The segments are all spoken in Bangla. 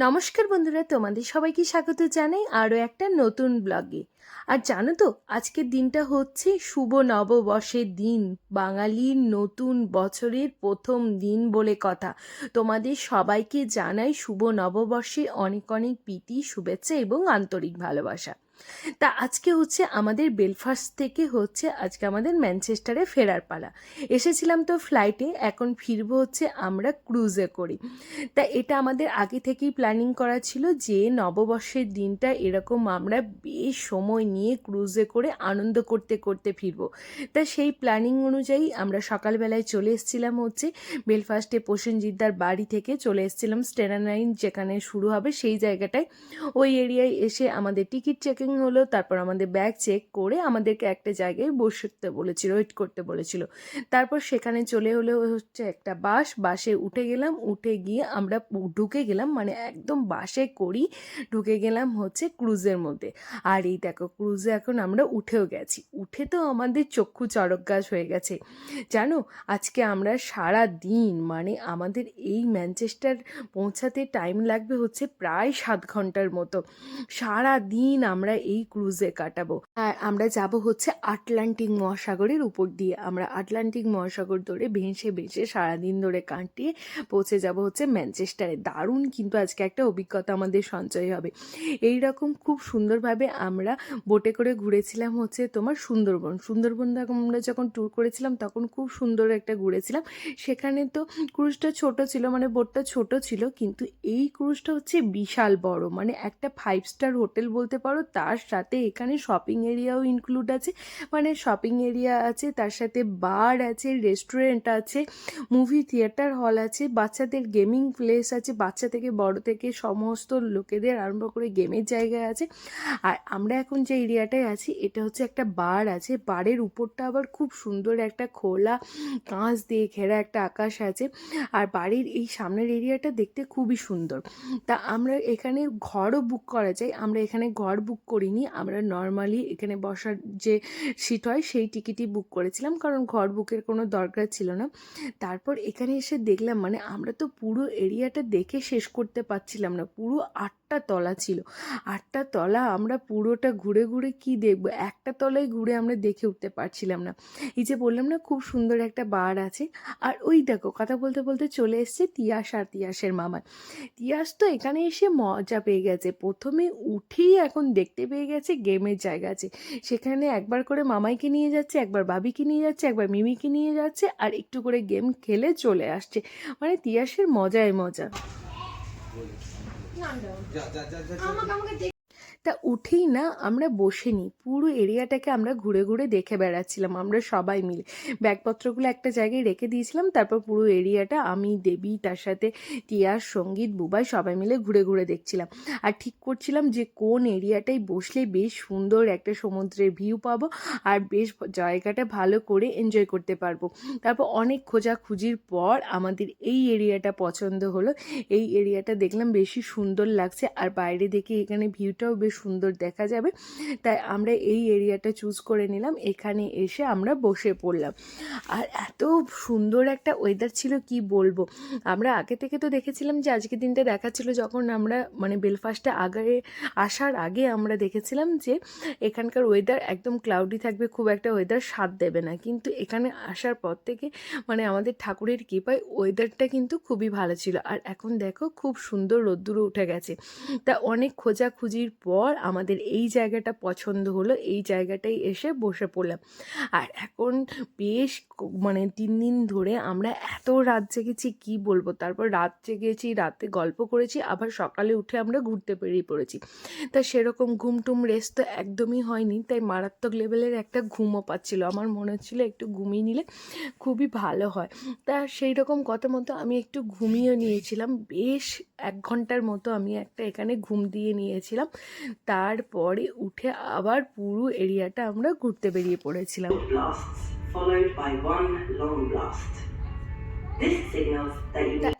নমস্কার বন্ধুরা, তোমাদের সবাইকে স্বাগত জানাই আরও একটা নতুন ব্লগে আর জানো তো, আজকের দিনটা হচ্ছে শুভ নববর্ষের দিন, বাঙালির নতুন বছরের প্রথম দিন বলে কথা। তোমাদের সবাইকে জানাই শুভ নববর্ষে অনেক অনেক প্রীতি, শুভেচ্ছা এবং আন্তরিক ভালোবাসা। তা আজকে হচ্ছে আমাদের বেলফাস্ট থেকে হচ্ছে আজকে আমাদের ম্যানচেস্টারে ফেরার পালা। এসেছিলাম তো ফ্লাইটে এখন ফিরবো হচ্ছে আমরা ক্রুজে করি। তা এটা আমাদের আগে থেকেই প্ল্যানিং করা ছিল যে নববর্ষের দিনটা এরকম আমরা বেশ সময় নিয়ে ক্রুজে করে আনন্দ করতে করতে ফিরবো। তা সেই প্ল্যানিং অনুযায়ী আমরা সকালবেলায় চলে এসেছিলাম হচ্ছে বেলফাস্টে প্রসেনজিৎদার বাড়ি থেকে চলে এসেছিলাম স্টেনানাইন যেখানে শুরু হবে সেই জায়গাটায়। ওই এরিয়ায় এসে আমাদের টিকিট চেকিং হলো, তারপর আমাদের ব্যাগ চেক করে আমাদেরকে একটা জায়গায় বসতে বলেছিল ওয়েট করতে বলেছিল। তারপর সেখানে চলে হলো হচ্ছে একটা বাস, বাসে উঠে গেলাম, উঠে গিয়ে আমরা ঢুকে গেলাম মানে একদম বাসে করি, ঢুকে গেলাম হচ্ছে ক্রুজের মধ্যে। আর এই দেখো ক্রুজে এখন আমরা উঠেও গেছি। উঠে তো আমাদের চক্ষু চড়ক গাছ হয়ে গেছে। জানো, আজকে আমরা সারা দিন মানে আমাদের এই ম্যানচেস্টার পৌঁছাতে টাইম লাগবে হচ্ছে প্রায় সাত ঘণ্টার মতো। সারা দিন আমরা এই ক্রুজে কাটাবো। আর আমরা যাব হচ্ছে আটলান্টিক মহাসাগরের উপর দিয়ে। আমরা আটলান্টিক মহাসাগর ধরে ভেসে ভেসে সারাদিন ধরে কাটিয়ে পৌঁছে যাব হচ্ছে ম্যানচেস্টারে। দারুণ কিন্তু আজকে একটা অভিজ্ঞতা আমাদের সঞ্চয় হবে। এই রকম খুব সুন্দরভাবে আমরা বোটে করে ঘুরেছিলাম হচ্ছে তোমার সুন্দরবন। সুন্দরবন আমরা যখন ট্যুর করেছিলাম তখন খুব সুন্দর একটা ঘুরেছিলাম। সেখানে তো ক্রুজটা ছোট ছিল মানে বোটটা ছোট ছিল, কিন্তু এই ক্রুজটা হচ্ছে বিশাল বড়। মানে একটা ফাইভ স্টার হোটেল বলতে পারো, তার সাথে এখানে শপিং এরিয়াও ইনক্লুড আছে। মানে শপিং এরিয়া আছে, তার সাথে বার আছে রেস্টুরেন্ট আছে মুভি থিয়েটার হল আছে, বাচ্চাদের গেমিং প্লেস আছে, বাচ্চা থেকে বড় থেকে সমস্ত লোকেদের আরম্ভ করে গেমের জায়গা আছে। আর আমরা এখন যে এরিয়াটায় আছি, এটা হচ্ছে একটা বার আছে। বারের উপরটা আবার খুব সুন্দর একটা খোলা কাঁচ দিয়ে ঘেরা একটা আকাশ আছে। আর বাড়ির এই সামনের এরিয়াটা দেখতে খুবই সুন্দর। তা আমরা এখানে ঘরও বুক করা যায়। আমরা এখানে ঘর বুক করিনি। আমরা নর্মালি এখানে বসার যে সিট হয়, সেই টিকিটই বুক করেছিলাম। কারণ ঘর বুকের কোনো দরকার ছিল না। তারপর এখানে এসে দেখলাম মানে আমরা তো পুরো এরিয়াটা দেখে শেষ করতে পারছিলাম না। পুরো আটটা তলা ছিল। আটটা তলা আমরা পুরোটা ঘুরে ঘুরে কি দেখব? একটা তলায় ঘুরে আমরা দেখে উঠতে পারছিলাম না। এই যে বললাম না, খুব সুন্দর একটা বার আছে। আর ওই দেখো, কথা বলতে বলতে চলে এসছে তিয়াস আর তিয়াসের মামা। তিয়াস তো এখানে এসে মজা পেয়ে গেছে। প্রথমে উঠেই এখন দেখতে পেয়ে গেছে গেমের জায়গা আছে। সেখানে একবার করে মামাইকে নিয়ে যাচ্ছে, একবার বাবিকে নিয়ে যাচ্ছে, একবার মিমিকে নিয়ে যাচ্ছে, আর একটু করে গেম খেলে চলে আসছে। মানে তিয়াসের মজায় মজা। আমাকে তা উঠেই না আমরা বসিনি পুরো এরিয়াটাকে আমরা ঘুরে ঘুরে দেখে বেড়াচ্ছিলাম আমরা সবাই মিলে। ব্যাগপত্রগুলো একটা জায়গায় রেখে দিয়েছিলাম, তারপর পুরো এরিয়াটা আমি, দেবী, তার সাথে টিয়ার সংগীত, বুবাই সবাই মিলে ঘুরে ঘুরে দেখছিলাম। আর ঠিক করছিলাম যে কোন এরিয়াটায় বসলে বেশ সুন্দর একটা সমুদ্রের ভিউ পাবো আর বেশ জায়গাটা ভালো করে এনজয় করতে পারব। তারপর অনেক খোঁজাখুঁজির পর আমাদের এই এরিয়াটা পছন্দ হলো। এই এরিয়াটা দেখলাম বেশি সুন্দর লাগছে আর বাইরে দেখে এখানে ভিউটাও বেশ সুন্দর দেখা যাবে। তাই আমরা এই এরিয়াটা চুজ করে নিলাম। এখানে এসে আমরা বসে পড়লাম। আর এত সুন্দর একটা ওয়েদার ছিল, কি বলব? আমরা আগে থেকে তো দেখেছিলাম যে আজকের দিনটা দেখাচ্ছিল যখন আমরা মানে বেলফাস্টে আগে, আসার আগে আমরা দেখেছিলাম যে এখানকার ওয়েদার একদম ক্লাউডি থাকবে, খুব একটা ওয়েদার স্বাদ দেবে না। কিন্তু এখানে আসার পর থেকে মানে আমাদের ঠাকুরের কৃপায় ওয়েদারটা কিন্তু খুবই ভালো ছিল। আর এখন দেখো, খুব সুন্দর রোদ্দুরও উঠে গেছে। তা অনেক খোঁজাখুঁজির পর আমাদের এই জায়গাটা পছন্দ হলো, এই জায়গাটাই এসে বসে পড়লাম। আর এখন বেশ মানে তিন দিন ধরে আমরা এত রাত জেগেছি, কি বলব? তারপর রাত জেগেছি, রাতে গল্প করেছি, আবার সকালে উঠে আমরা ঘুরতে বেরিয়ে পড়েছি। তা সেরকম ঘুম টুম রেস্ট তো একদমই হয়নি, তাই মারাত্মক লেভেলের একটা ঘুমও পাচ্ছিল। আমার মনে হচ্ছিল একটু ঘুমিয়ে নিলে খুবই ভালো হয়। তা সেই রকম কথা মতো আমি একটু ঘুমিয়ে নিয়েছিলাম। বেশ এক ঘণ্টার মতো আমি একটা এখানে ঘুম দিয়ে নিয়েছিলাম। তারপরে উঠে আবার পুরো এরিয়াটা আমরা ঘুরতে বেরিয়ে পড়েছিলাম।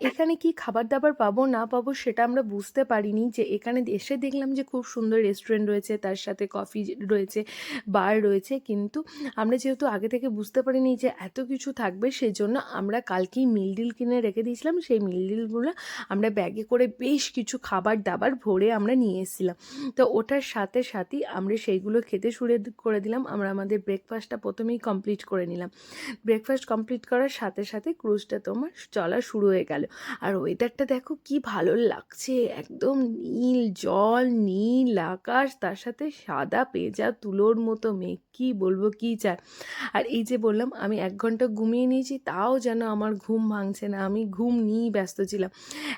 এখানে কি খাবার দাবার পাবো না পাবো সেটা আমরা বুঝতে পারিনি যে এখানে এসে দেখলাম যে খুব সুন্দর রেস্টুরেন্ট রয়েছে তার সাথে কফি রয়েছে বার রয়েছে কিন্তু আমরা যেহেতু আগে থেকে বুঝতে পারিনি যে এত কিছু থাকবে সেই জন্য আমরা কালকেই মিল ডিল কিনে রেখে দিয়েছিলাম সেই মিল ডিলগুলো আমরা ব্যাগে করে বেশ কিছু খাবার দাবার ভরে আমরা নিয়ে এসেছিলাম। তো ওটার সাথে সাথেই আমরা সেইগুলো খেতে শুরু করে দিলাম আমরা আমাদের ব্রেকফাস্টটা প্রথমেই কমপ্লিট করে নিলাম। ব্রেকফাস্ট কমপ্লিট করার সাথে সাথে ক্রুজটা তোমার চলা শুরু হয়ে গেল। আর ওয়েদারটা দেখো কি ভালো লাগছে। একদম নীল জল, নীল আকাশ, তার সাথে সাদা পেঁজা তুলোর মতো মেঘ। কী বলব, কি চায় আর এই যে বললাম, আমি এক ঘণ্টা ঘুমিয়ে নিয়েছি, তাও যেন আমার ঘুম ভাঙছে না। আমি ঘুম নিয়েই ব্যস্ত ছিলাম।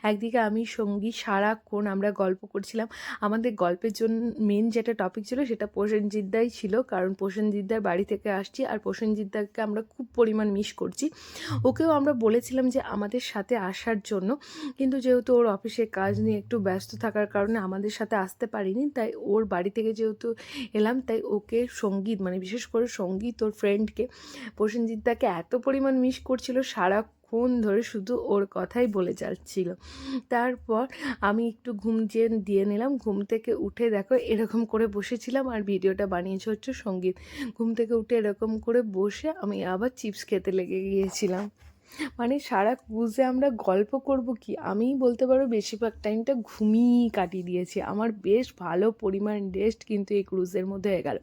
একদিকে আমি সঙ্গী সারাক্ষণ আমরা গল্প করছিলাম। আমাদের গল্পের জন্য মেন যেটা টপিক ছিল, সেটা প্রসেনজিৎদাই ছিল। কারণ প্রসেনজিৎদার বাড়ি থেকে আসছি, আর প্রসেনজিৎদাকে আমরা খুব পরিমাণ মিস করছি। ওকেও আমরা বলেছিলাম যে আমাদের সাথে আসার জন্য, কিন্তু যেহেতু ওর অফিসে কাজ নিয়ে একটু ব্যস্ত থাকার কারণে আমাদের সাথে আসতে পারিনি, তাই ওর বাড়ি থেকে যেহেতু এলাম, তাই ওকে সংগীত মানে বিশেষ করে সংগীত ওর ফ্রেন্ডকে প্রসেনজিৎদাকে এত পরিমাণ মিস করছিল, সারাক্ষণ ধরে শুধু ওর কথাই বলে যাচ্ছিল। তারপর আমি একটু ঘুম যে, দিয়ে নিলাম, ঘুম থেকে উঠে দেখো এরকম করে বসেছিলাম, আর ভিডিওটা বানিয়েছে হচ্ছে সংগীত। ঘুম থেকে উঠে এরকম করে বসে আমি আবার চিপস খেতে লেগে গিয়েছিলাম। মানে সারা ক্রুজে আমরা গল্প করব কি? আমিই বলতে পারো বেশিরভাগ টাইমটা ঘুমিয়েই কাটিয়ে দিয়েছি। আমার বেশ ভালো পরিমাণ রেস্ট কিন্তু এই ক্রুজের মধ্যে হয়ে গেল।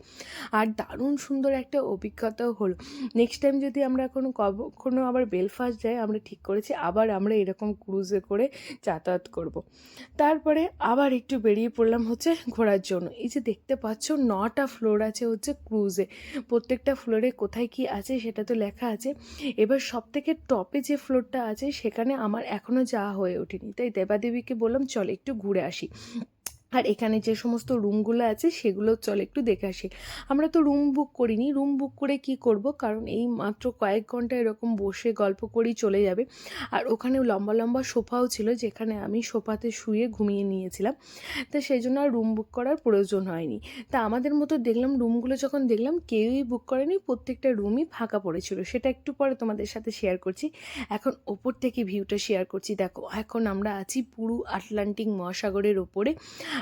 আর দারুণ সুন্দর একটা অভিজ্ঞতাও হলো। নেক্সট টাইম যদি আমরা কোনো কখনো আবার বেলফাস্ট যাই, আমরা ঠিক করেছি, আবার আমরা এরকম ক্রুজে করে যাতায়াত করব। তারপরে আবার একটু বেরিয়ে পড়লাম হচ্ছে ঘোরার জন্য। এই যে দেখতে পাচ্ছ, নটা ফ্লোর আছে হচ্ছে ক্রুজে প্রত্যেকটা ফ্লোরে কোথায় কি আছে সেটা তো লেখা আছে। এবার সব থেকে টপে যে ফ্লোরটা আছে, সেখানে আমার এখনও যাওয়া হয়ে ওঠেনি। তাই দেবাদেবীকে বললাম, চল একটু ঘুরে আসি। আর এখানে যে সমস্ত রুমগুলো আছে সেগুলো চল একটু দেখে আসি। আমরা তো রুম বুক করিনি, রুম বুক করে কি করব? কারণ এই মাত্র কয়েক ঘণ্টা এরকম বসে গল্প করেই চলে যাবে। আর ওখানে লম্বা লম্বা সোফাও ছিল যেখানে আমি সোফাতে শুয়ে ঘুমিয়ে নিয়েছিলাম। তা সেই জন্য আর রুম বুক করার প্রয়োজন হয়নি। তা আমাদের মতো দেখলাম রুমগুলো যখন দেখলাম কেউই বুক করেনি, প্রত্যেকটা রুমই ফাঁকা পড়েছিল। সেটা একটু পরে তোমাদের সাথে শেয়ার করছি। এখন ওপর থেকে ভিউটা শেয়ার করছি। দেখো, এখন আমরা আছি পুরো আটলান্টিক মহাসাগরের ওপরে।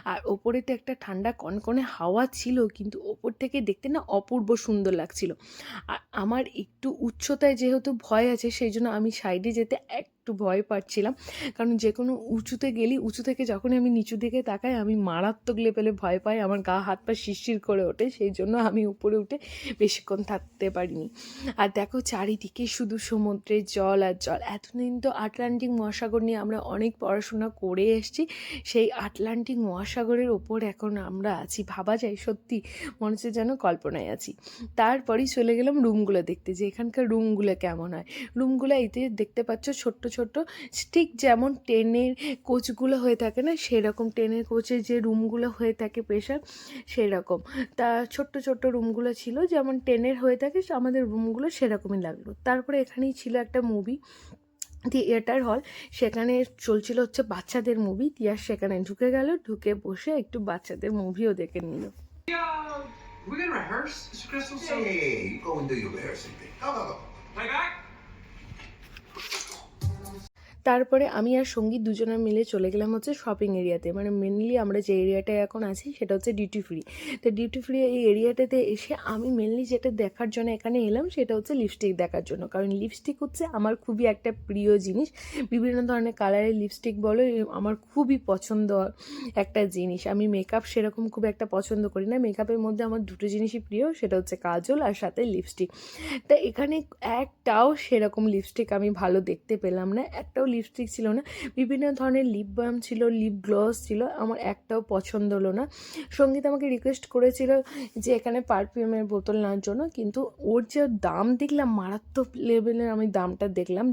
আর ওপরে তো একটা ঠান্ডা কনকনে হাওয়া ছিল, কিন্তু ওপর থেকে দেখতে না অপূর্ব সুন্দর লাগছিল। আর আমার একটু উচ্চতায় যেহেতু ভয় আছে, সেই জন্য আমি সাইডে যেতে একটু ভয় পাচ্ছিলাম। কারণ যে কোনো উঁচুতে গেলি উঁচু থেকে যখনই আমি নিচু দিকে তাকাই, আমি মারাত্মক লেভেলে ভয় পাই, আমার গা হাত পা শিরশির করে ওঠে, সেই জন্য আমি উপরে উঠে বেশিক্ষণ থাকতে পারিনি। আর দেখো চারিদিকে শুধু সমুদ্রের জল আর জল। এতদিন তো আটলান্টিক মহাসাগর নিয়ে আমরা অনেক পড়াশোনা করে এসেছি। সেই আটলান্টিক মহাসাগরের ওপর এখন আমরা আছি। ভাবা যায় সত্যি, মনে হচ্ছে যেন কল্পনায় আছি। তারপরেই চলে গেলাম রুমগুলো দেখতে, যে এখানকার রুমগুলো কেমন হয়। রুমগুলো এতে দেখতে পাচ্ছ ছোট্ট ছোট্ট ঠিক যেমন ট্রেনের কোচগুলো হয়ে থাকে না সেরকম ট্রেনের কোচের যে রুমগুলো হয়ে থাকে প্রেশার সেরকম তা ছোট্ট ছোট্ট রুমগুলো ছিল যেমন ট্রেনের হয়ে থাকে আমাদের রুমগুলো সেরকমই লাগল তারপরে এখানেই ছিল একটা মুভি থিয়েটার হল সেখানে চলছিল হচ্ছে বাচ্চাদের মুভি তিয়ার সেখানে ঢুকে গেল ঢুকে বসে একটু বাচ্চাদের মুভিও দেখে নিল we gonna rehearse, Mr. Crystal? Hey, hey, hey, you go and do your rehearsing thing. Go, go, go. Play back. তারপরে আমি আর সংগীত দুজনে মিলে চলে গেলাম হচ্ছে শপিং এরিয়াতে মানে মেনলি আমরা যে এরিয়াটায় এখন আছি, সেটা হচ্ছে ডিউটি ফ্রি তো ডিউটি ফ্রি এই এরিয়াটাতে এসে আমি মেনলি যেটা দেখার জন্য এখানে এলাম, সেটা হচ্ছে লিপস্টিক দেখার জন্য। কারণ লিপস্টিক হচ্ছে আমার খুবই একটা প্রিয় জিনিস। বিভিন্ন ধরনের কালারের লিপস্টিক বলো আমার খুবই পছন্দ একটা জিনিস। আমি মেকআপ সেরকম খুব একটা পছন্দ করি না। মেকআপের মধ্যে আমার দুটো জিনিসই প্রিয়, সেটা হচ্ছে কাজল আর সাথে লিপস্টিক তা এখানে একটাও সেরকম লিপস্টিক আমি ভালো দেখতে পেলাম না। একটাও লিপস্টিক ছিল না, বিভিন্ন ধরনের লিপ বাম ছিল লিপ গ্লস ছিল, আমার একটাও পছন্দ হলো না। সংগীত আমাকে রিকোয়েস্ট করেছিল যে এখানে পারফিউমের বোতল নেওয়ার জন্য, কিন্তু ওর যে দাম দেখলাম, মারাত্মক লেভেলের আমি দামটা দেখলাম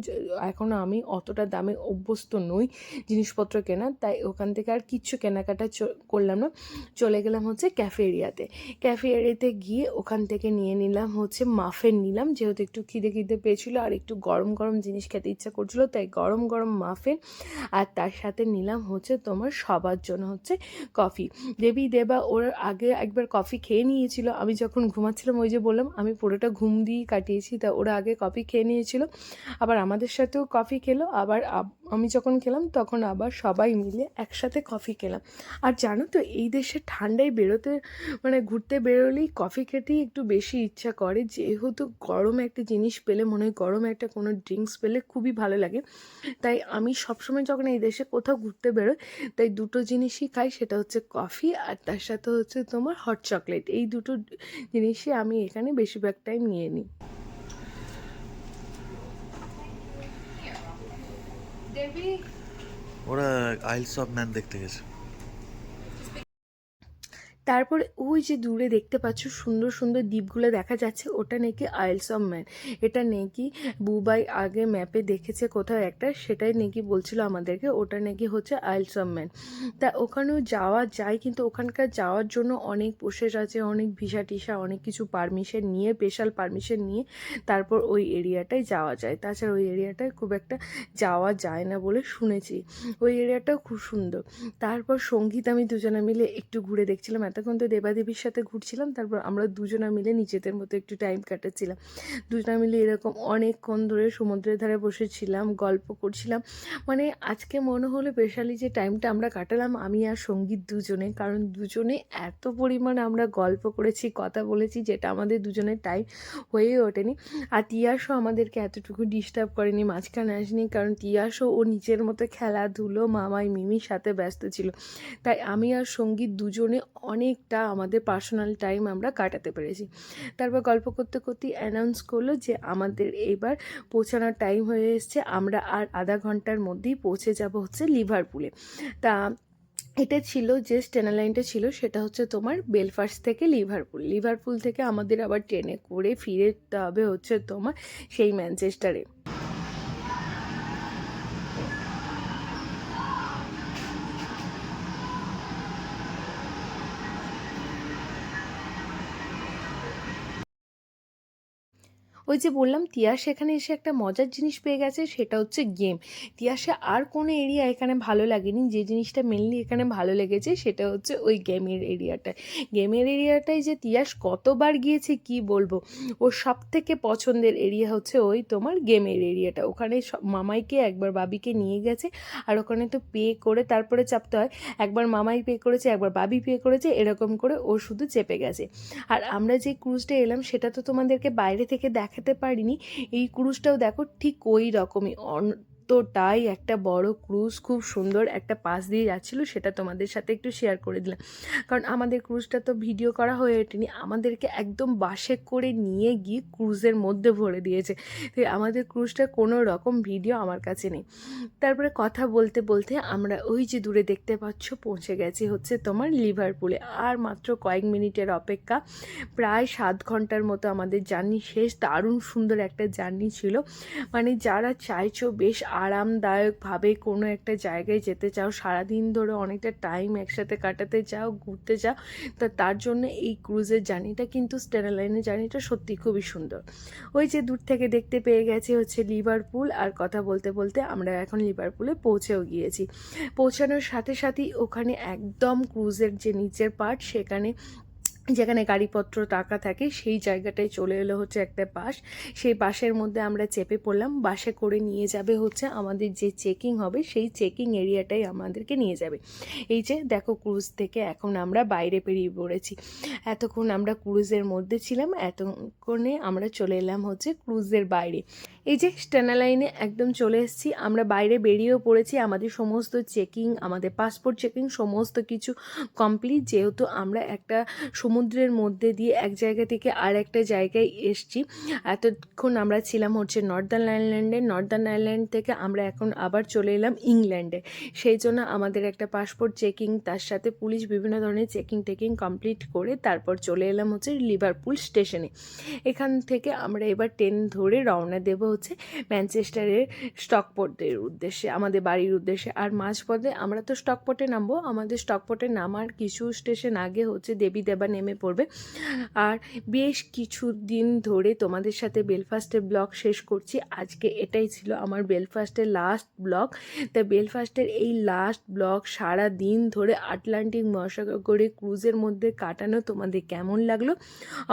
এখনও আমি অতটা দামে অভ্যস্ত নই জিনিসপত্র কেনা তাই ওখান থেকে আর কিচ্ছু কেনাকাটা করলাম না। চলে গেলাম হচ্ছে ক্যাফে এরিয়াতে ক্যাফে এরিয়াতে গিয়ে ওখান থেকে নিয়ে নিলাম হচ্ছে মাফেন নিলাম, যেহেতু একটু খিদে খিদে পেয়েছিলো আর একটু গরম গরম জিনিস খেতে ইচ্ছা করছিল, তাই গরম গরম গরম মাফিন। আর তার সাথে নিলাম হচ্ছে তোমার সবার জন্য হচ্ছে কফি। দেবী দেবা ওর আগে একবার কফি খেয়ে নিয়েছিল। আমি যখন ঘুমাচ্ছিলাম ওই যে বললাম, আমি পুরোটা ঘুম দিয়েই কাটিয়েছি, তা ওরা আগে কফি খেয়ে নিয়েছিল। আবার আমাদের সাথেও কফি খেলো। আবার আমি যখন খেলাম তখন আবার সবাই মিলে একসাথে কফি খেলাম। আর জানো তো, এই দেশে ঠান্ডায় বেরোতে মানে ঘুরতে বেরোলেই কফি খেতেই একটু বেশি ইচ্ছা করে। যেহেতু গরম একটা জিনিস পেলে, মনে হয় গরম একটা কোনো ড্রিঙ্কস পেলে খুবই ভালো লাগে। তাই আমি সবসময় যখন এই দেশে কোথাও ঘুরতে বেরোই তাই দুটো জিনিসই খাই সেটা হচ্ছে কফি আর তার সাথে হচ্ছে তোমার হট চকলেট এই দুটো জিনিসই আমি এখানে বেশিরভাগ টাইম নিয়ে নিই। ওরা আইলস অফ ম্যান দেখতে গেছে। তারপরে ওই যে দূরে দেখতে পাচ্ছ সুন্দর সুন্দর দ্বীপগুলো দেখা যাচ্ছে, ওটা নাকি আইলস অফ ম্যান এটা নাকি বুবাই আগে ম্যাপে দেখেছে কোথাও একটা, সেটাই নাকি বলছিল আমাদেরকে, ওটা নাকি হচ্ছে আইলস অফ ম্যান তা ওখানেও যাওয়া যায়, কিন্তু ওখানকার যাওয়ার জন্য অনেক প্রসেস আছে, অনেক ভিসা টিসা, অনেক কিছু পারমিশন নিয়ে স্পেশাল পারমিশন নিয়ে তারপর ওই এরিয়াটায় যাওয়া যায়। তাছাড়া ওই এরিয়াটায় খুব একটা যাওয়া যায় না বলে শুনেছি। ওই এরিয়াটাও খুব সুন্দর। তারপর সংগীত আমি দুজনে মিলে একটু ঘুরে দেখছিলাম এতক্ষণ তো দেবাদেবীর সাথে ঘুরছিলাম, তারপর আমরা দুজনে মিলে নিজেদের মতো একটু টাইম কাটাচ্ছিলাম। দুজনে মিলে এরকম অনেকক্ষণ ধরে সমুদ্রের ধারে বসেছিলাম, গল্প করছিলাম। মানে আজকে মনে হলো স্পেশালি যে টাইমটা আমরা কাটালাম, আমি আর সংগীত দুজনে, কারণ দুজনে এত পরিমাণ আমরা গল্প করেছি, কথা বলেছি, যেটা আমাদের দুজনের টাইম হয়ে ওঠেনি। আর তিয়াসও আমাদেরকে এতটুকু ডিস্টার্ব করেনি, মাঝখানে আসেনি, কারণ তিয়াসও ও নিজের মতো খেলাধুলো, মামাই মিমির সাথে ব্যস্ত ছিল। তাই আমি আর সংগীত দুজনে অনেকটা আমাদের পার্সোনাল টাইম আমরা কাটাতে পেরেছি। তারপর গল্প করতে করতে অ্যানাউন্স করল যে আমাদের এবার পৌঁছানোর টাইম হয়ে এসছে। আমরা আর আধা ঘণ্টার মধ্যেই পৌঁছে যাব হচ্ছে লিভারপুলে তা এটা ছিল যে স্টেনা লাইনটা ছিল সেটা হচ্ছে তোমার বেলফাস্ট থেকে লিভারপুল লিভারপুল থেকে আমাদের আবার ট্রেনে করে ফিরে যেতে হবে হচ্ছে তোমার সেই ম্যানচেস্টারে ওই যে বললাম, তিয়াস এখানে এসে একটা মজার জিনিস পেয়ে গেছে, সেটা হচ্ছে গেম। তিয়াসে আর কোনো এরিয়া এখানে ভালো লাগেনি, যে জিনিসটা মেনলি এখানে ভালো লেগেছে, সেটা হচ্ছে ওই গেমের এরিয়াটা গেমের এরিয়াটায় যে তিয়াস কতবার গিয়েছে, কি বলব? ওর সব থেকে পছন্দের এরিয়া হচ্ছে ওই তোমার গেমের এরিয়াটা ওখানে মামাইকে একবার বাবিকে নিয়ে গেছে, আর ওখানে তো পে করে তারপরে চাপতে হয়, একবার মামাই পে করেছে, একবার বাবি পে করেছে, এরকম করে ও শুধু চেপে গেছে। আর আমরা যে ক্রুজটা এলাম, সেটা তো তোমাদেরকে বাইরে থেকে দেখাতে পারিনি। এই ক্রুশটাও দেখো ঠিক ওই রকমই। অতটাই একটা বড় ক্রুজ খুব সুন্দর একটা পাশ দিয়ে যাচ্ছিল, সেটা তোমাদের সাথে একটু শেয়ার করে দিলাম। কারণ আমাদের ক্রুজটা তো ভিডিও করা হয়ে ওঠেনি, আমাদেরকে একদম বাসে করে নিয়ে গিয়ে ক্রুজের মধ্যে ভরে দিয়েছে। আমাদের ক্রুজটা কোনো রকম ভিডিও আমার কাছে নেই। তারপরে কথা বলতে বলতে আমরা ওই যে দূরে দেখতে পাচ্ছ, পৌঁছে গেছি হচ্ছে তোমার লিভারপুলে আর মাত্র কয়েক মিনিটের অপেক্ষা, প্রায় সাত ঘণ্টার মতো আমাদের জার্নি শেষ, দারুণ সুন্দর একটা জার্নি ছিল। মানে যারা চাইছো বেশ আরামদায়কভাবে কোনো একটা জায়গায় যেতে চাও, সারাদিন ধরে অনেকটা টাইম একসাথে কাটাতে চাও, ঘুরতে চাও, তা তার জন্য এই ক্রুজের জার্নিটা কিন্তু স্টেনা লাইনের জার্নিটা সত্যি খুবই সুন্দর। ওই যে দূর থেকে দেখতে পেয়ে গেছে হচ্ছে লিভারপুল আর কথা বলতে বলতে আমরা এখন লিভারপুলে পৌঁছেও গিয়েছি। পৌঁছানোর সাথে সাথেই ওখানে একদম ক্রুজের যে নিচের পার্ট সেখানে যেখানে গাড়িপত্র, টাকা থাকে, সেই জায়গাটায় চলে এলো হচ্ছে একটা বাস। সেই বাসের মধ্যে আমরা চেপে পড়লাম। বাসে করে নিয়ে যাবে হচ্ছে আমাদের যে চেকিং হবে, সেই চেকিং এরিয়াটাই আমাদেরকে নিয়ে যাবে। এই যে দেখো ক্রুজ থেকে এখন আমরা বাইরে বেরিয়ে পড়েছি। এতক্ষণ আমরা ক্রুজের মধ্যে ছিলাম, এতক্ষণে আমরা চলে এলাম হচ্ছে ক্রুজের বাইরে। এই যে স্টেনা লাইনে একদম চলে এসেছি, আমরা বাইরে বেরিয়েও পড়েছি, আমাদের সমস্ত চেকিং, আমাদের পাসপোর্ট চেকিং, সমস্ত কিছু কমপ্লিট যেহেতু আমরা একটা সমুদ্রের মধ্যে দিয়ে এক জায়গা থেকে আর একটা জায়গায় এসছি। এতক্ষণ আমরা ছিলাম হচ্ছে নর্দার্ন আইল্যান্ডে নর্দার্ন আইল্যান্ড থেকে আমরা এখন আবার চলে এলাম ইংল্যান্ডে সেই জন্য আমাদের একটা পাসপোর্ট চেকিং, তার সাথে পুলিশ বিভিন্ন ধরনের চেকিং টেকিং কমপ্লিট করে তারপর চলে এলাম হচ্ছে লিভারপুল স্টেশনে এখান থেকে আমরা এবার ট্রেন ধরে রওনা দেব হচ্ছে ম্যানচেস্টারের স্টকপটের উদ্দেশ্যে, আমাদের বাড়ির উদ্দেশ্যে। আর মাঝপথে আমরা তো স্টকপটে নামবো, আমাদের স্টকপটে নামার কিছু স্টেশন আগে হচ্ছে দেবী দেবা নেমে পড়বে। আর বেশ কিছু দিন ধরে তোমাদের সাথে বেলফাস্টের ব্লগ শেষ করছি। আজকে এটাই ছিল আমার বেলফাস্টের লাস্ট ব্লগ। তা বেলফাস্টের এই লাস্ট ব্লগ সারা দিন ধরে আটলান্টিক মহাসাগরে ক্রুজের মধ্যে কাটানো, তোমাদের কেমন লাগল?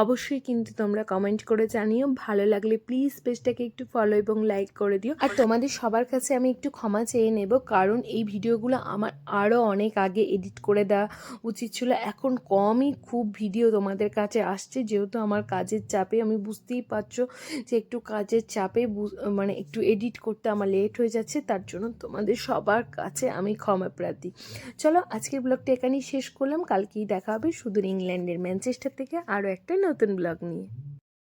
অবশ্যই কিন্তু তোমরা কমেন্ট করে জানিও। ভালো লাগলে প্লিজ পেজটাকে একটু ফলো এবং লাইক করে দিও। আর তোমাদের সবার কাছে আমি একটু ক্ষমা চেয়ে নেব, কারণ এই ভিডিওগুলো আমার আরও অনেক আগে এডিট করে দেওয়া উচিত ছিল। এখন কমই খুব ভিডিও তোমাদের কাছে আসছে, যেহেতু আমার কাজের চাপে। আমি বুঝতেই পারছ যে একটু কাজের চাপে মানে একটু এডিট করতে আমার লেট হয়ে যাচ্ছে, তার জন্য তোমাদের সবার কাছে আমি ক্ষমা প্রার্থী। চলো, আজকের ব্লগটা এখানেই শেষ করলাম। কালকেই দেখা হবে সুদূর ইংল্যান্ডের ম্যানচেস্টার থেকে আরও একটা নতুন ব্লগ নিয়ে।